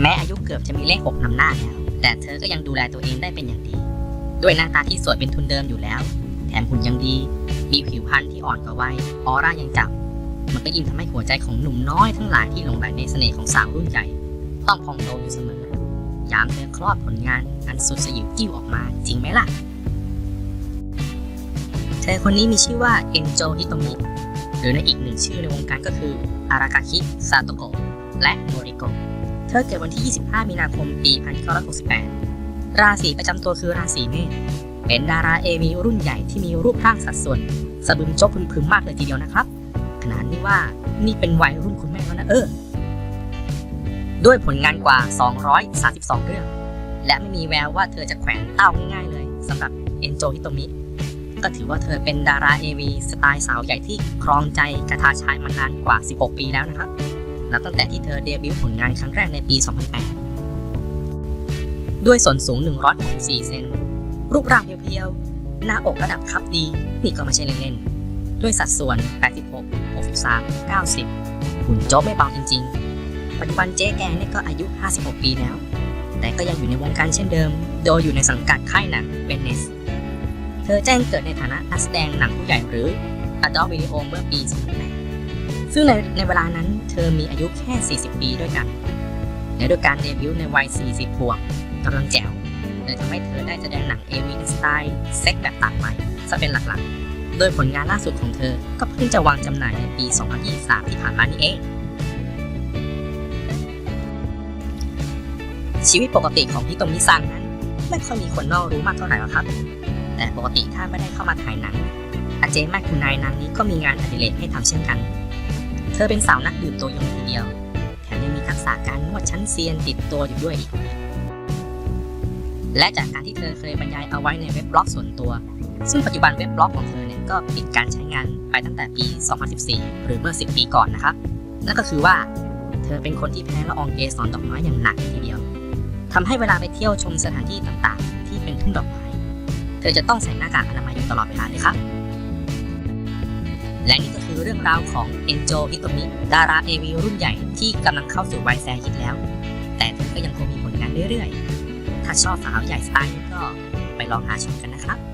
แม้อายุเกือบจะมีเลขหกนำหน้าแล้วแต่เธอก็ยังดูแลตัวเองได้เป็นอย่างดี ด้วยหน้าตาที่สวยเป็นทุนเดิมอยู่แล้ว แถมหุ่นยังดี มีผิวพรรณที่อ่อนกว่าวัยออร่ายังจับ มันก็ยิ่งทำให้หัวใจของหนุ่มน้อยทั้งหลายที่หลงใหลในเสน่ห์ของสาวรุ่นใหญ่ ต้องพองโตอยู่เสมอ ยามเธอคลอดผลงานอันสุดสยิวกิ้วออกมาจริงไหมล่ะ เธอคนนี้มีชื่อว่าเอ็นโจฮิโตมิหรือในอีกหนึ่งชื่อในวงการก็คือ อารากาคิซาโตโกะและโมริโกะ เธอเกิดวันที่ 25 มีนาคม ปี 1968 ราศีประจำตัวคือราศีเมษ เป็นดาราเอวีรุ่นใหญ่ที่มีรูปร่างสัดส่วนสะบึมจบพึมพึมมากเลยทีเดียวนะครับ ขนาดนี้ว่านี่เป็นวัยรุ่นคุณแม่แล้วนะเออ ด้วยผลงานกว่า 232 เรื่อง และไม่มีแววว่าเธอจะแขวนเต้าง่ายๆเลยสำหรับเอนโจฮิโตมิก็ถือว่าเธอเป็นดาราเอวีสไตล์สาวใหญ่ที่ครองใจกระทาชายมานานกว่า 16 ปีแล้วนะครับ นับตั้งแต่ที่เธอเดบิวต์ผลงานครั้งแรกในปี 2008 ด้วยส่วนสูง 164 เซน รูปร่างเพียวๆ หน้าอกระดับคับดี นี่ก็ไม่ใช่เล่นๆ ด้วยสัดส่วน 86 63 90 หุ่นโจ๊บไม่เบาจริงๆ ปัจจุบันเจ๊แกเนี่ยก็อายุ 56 ปีแล้ว แต่ก็ยังอยู่ในวงการเช่นเดิม โดยอยู่ในสังกัดค่ายหนังเบนเนส เธอแจ้งเกิดในฐานะนักแสดงหนังผู้ใหญ่หรือ Adult Video เมื่อปี 2008 ซึ่งในในเวลานั้นเธอมีอายุแค่ 40 ปีด้วยกัน และด้วยการเดบิวต์ในวัย 40 บวกกำลังแจ๋วเลยทำให้เธอได้แสดงหนังเอวีสไตล์เซ็กแบบตัดใหม่ซะเป็นหลักๆ โดยผลงานล่าสุดของเธอ ก็เพิ่งจะวางจำหน่ายในปี 2023 ที่ผ่านมานี่เอง ชีวิตปกติของพี่ตงมิซังนั้น ไม่ค่อยมีคนนอกรู้มากเท่าไหร่หรอกครับ แต่ปกติถ้าไม่ได้เข้ามาถ่ายหนังอาเจแม่คุณนายนางนี้ก็มีงานอดิเรกให้ทำเช่นกัน เธอเป็นสาวนักดื่มตัวยงทีเดียว แถมยังมีทักษะการนวดชั้นเซียนติดตัวอยู่ด้วยอีกและจากการที่เธอเคยบรรยายเอาไว้ในเว็บบล็อกส่วนตัว ซึ่งปัจจุบันเว็บบล็อกของเธอเนี่ยก็ปิดการใช้งานไปตั้งแต่ปี 2014 หรือเมื่อ 10 ปีก่อนนะครับ นั่นก็คือว่า เธอเป็นคนที่แพ้ละอองเกสรดอกไม้อย่างหนักทีเดียวทำให้เวลาไปเที่ยวชมสถานที่ต่างๆ ที่เป็นทุ่งดอกไม้ เธอจะต้องใส่หน้ากากอนามัยอยู่ตลอดเวลาเลยครับ และนี่ก็คือเรื่องราวของเอนโจฮิโตมิดาราเอวีรุ่นใหญ่ที่กำลังเข้าสู่วัยแซฮิตแล้ว แต่เธอก็ยังคงมีผลงานเรื่อยๆ ถ้าชอบสาวใหญ่สไตล์นี้ก็ไปลองหาชมกันนะครับ